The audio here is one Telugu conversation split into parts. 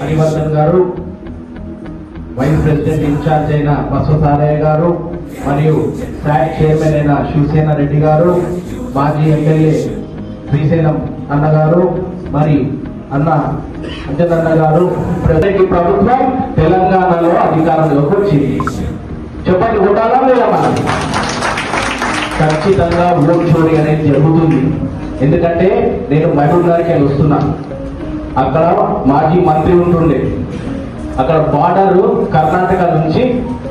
హరివర్ధన్ గారు వైస్ ప్రెసిడెంట్ ఇన్ఛార్జ్ అయిన బసవసారయ్య గారు మరియు శాట్ చైర్మన్ అయిన శివసేన రెడ్డి గారు మాజీ ఎమ్మెల్యే శ్రీశైలం అన్నగారు మరి అన్న అంజనన్న గారు. ప్రజలకి ప్రభుత్వం తెలంగాణలో అధికారంలోకి వచ్చింది. చెప్పండి ఓటాలా లేదా ఖచ్చితంగా ఓట్ చోరీ అనేది జరుగుతుంది. ఎందుకంటే నేను మహబూబ్ గారికి వస్తున్నా. అక్కడ మాజీ మంత్రి ఉంటుండే. అక్కడ బార్డర్ కర్ణాటక నుంచి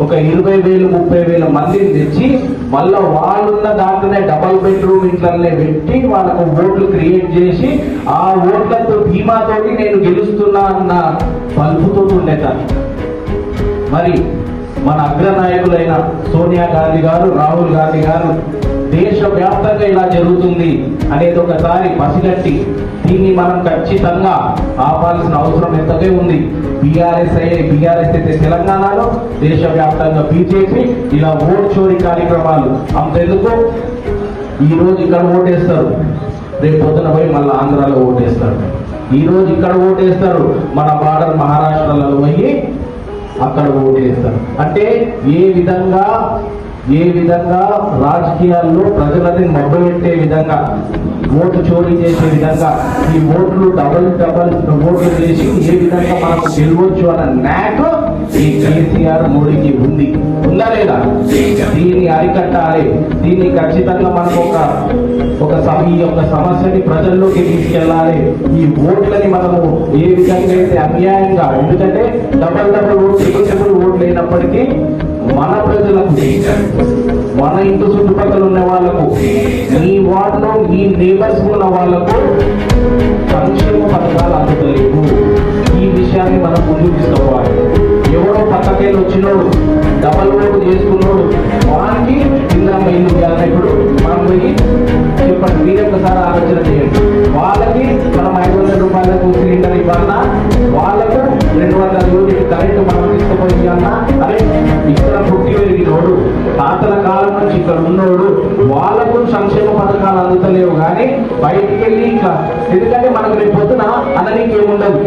ఒక ఇరవై వేలు ముప్పై వేల మందిని తెచ్చి మళ్ళా వాళ్ళున్న దాంట్లోనే డబల్ బెడ్రూమ్ ఇంట్లనే పెట్టి వాళ్ళకు ఓట్లు క్రియేట్ చేసి ఆ ఓట్లతో ధీమాతోటి నేను గెలుస్తున్నా అన్న పలుపుతో ఉండేదాన్ని మరి మన అగ్రనాయకులైన సోనియా గాంధీ గారు రాహుల్ గాంధీ గారు దేశవ్యాప్తంగా ఇలా జరుగుతుంది. అనేది ఒకసారి పసిగట్టి దీన్ని మనం ఖచ్చితంగా ఆపాల్సిన అవసరం ఎంతకే ఉంది? బీఆర్ఎస్ అయ్యే బీఆర్ఎస్ అయితే తెలంగాణలో దేశవ్యాప్తంగా బీజేపీ ఇలా ఓట్ చోరీ కార్యక్రమాలు. అంతెందుకు? ఈ రోజు ఇక్కడ ఓటేస్తారు. రేపు పొద్దున పోయి మళ్ళీ ఆంధ్రాలో ఓటేస్తారు. ఈరోజు ఇక్కడ ఓటేస్తారు. మన బార్డర్ మహారాష్ట్రలో పోయి అక్కడ ఓటేస్తారు. అంటే ఏ విధంగా ఏ విధంగా రాజకీయాల్లో ప్రజలని మబ్బెట్టే విధంగా ఓటు చోరీ చేసే విధంగా ఈ ఓట్లు డబల్ డబల్ ఓట్లు చేసి ఏ విధంగా మనం గెలవచ్చు అన్న న్యాక్ ఈ కేసీఆర్ మోడీకి ఉంది. ఉందా లేదా? దీన్ని అరికట్టాలి. దీన్ని ఖచ్చితంగా మనం ఒక ఒక ఈ యొక్క సమస్యని ప్రజల్లోకి తీసుకెళ్ళాలి. ఈ ఓట్లని మనము ఏ విధంగా అయితే అన్యాయంగా ఎందుకంటే డబల్ డబల్ ఓట్లు ట్రిపుల్ ఓట్లు అయినప్పటికీ మన మన ఇంటి చుట్టుపక్కల ఉన్న వాళ్ళకు మీ వార్డులో మీ నేబర్స్ ఉన్న వాళ్ళకు సంక్షేమ పథకాలు అందుతలేవు ఈ విషయాన్ని మనం ముందు తీసుకోవాలి ఎవడో పక్కకెళ్ళి వచ్చినోడు డబల్ ఓటు చేసుకున్నోడు వానికి కింద ఇల్లు ఇవ్వాలని ఇప్పుడు మనం పోయి చెప్పండి మీరు ఒకసారి ఆలోచన చేయండి. వాళ్ళకి మనం ఐదు వందల రూపాయలకు సిలిండర్ ఇవ్వాలన్నా వాళ్ళకు రెండు వందల యూనిట్ కరెంటు మనం తీసుకుపోయి ఇవ్వాలన్నా సంక్షేమ పథకాలు అందుతలేవు కానీ బయటికి వెళ్ళి ఇట్లా. ఎందుకంటే మనకు రేపు పొద్దున అననీకి ఏముండదు.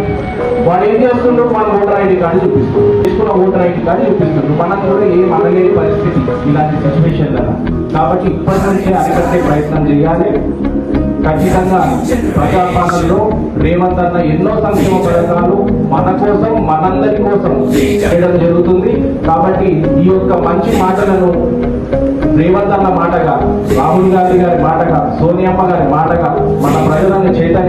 వాడు ఏం చేస్తుండ్రు మన ఓటర్ ఐడి కార్డు చూపిస్తుంది తీసుకున్న ఓటర్ ఐడి కార్డు చూపిస్తుండ్రు మనం కూడా ఏం అనలేని పరిస్థితి ఇలాంటి సిచ్యువేషన్ కాబట్టి ఇప్పటి నుంచే అరికట్టే ప్రయత్నం చేయాలి. ఖచ్చితంగా ప్రజాపాలనలో రేవంత్ అన్న ఎన్నో సంక్షేమ పథకాలు మన కోసం మనందరి కోసం చేయడం జరుగుతుంది. కాబట్టి ఈ యొక్క మంచి మాటలను రేవంత్ అన్న మాటగా రాహుల్ గాంధీ గారి మాటగా సోనియమ్మ గారి మాటగా మన ప్రజలను చైతన్య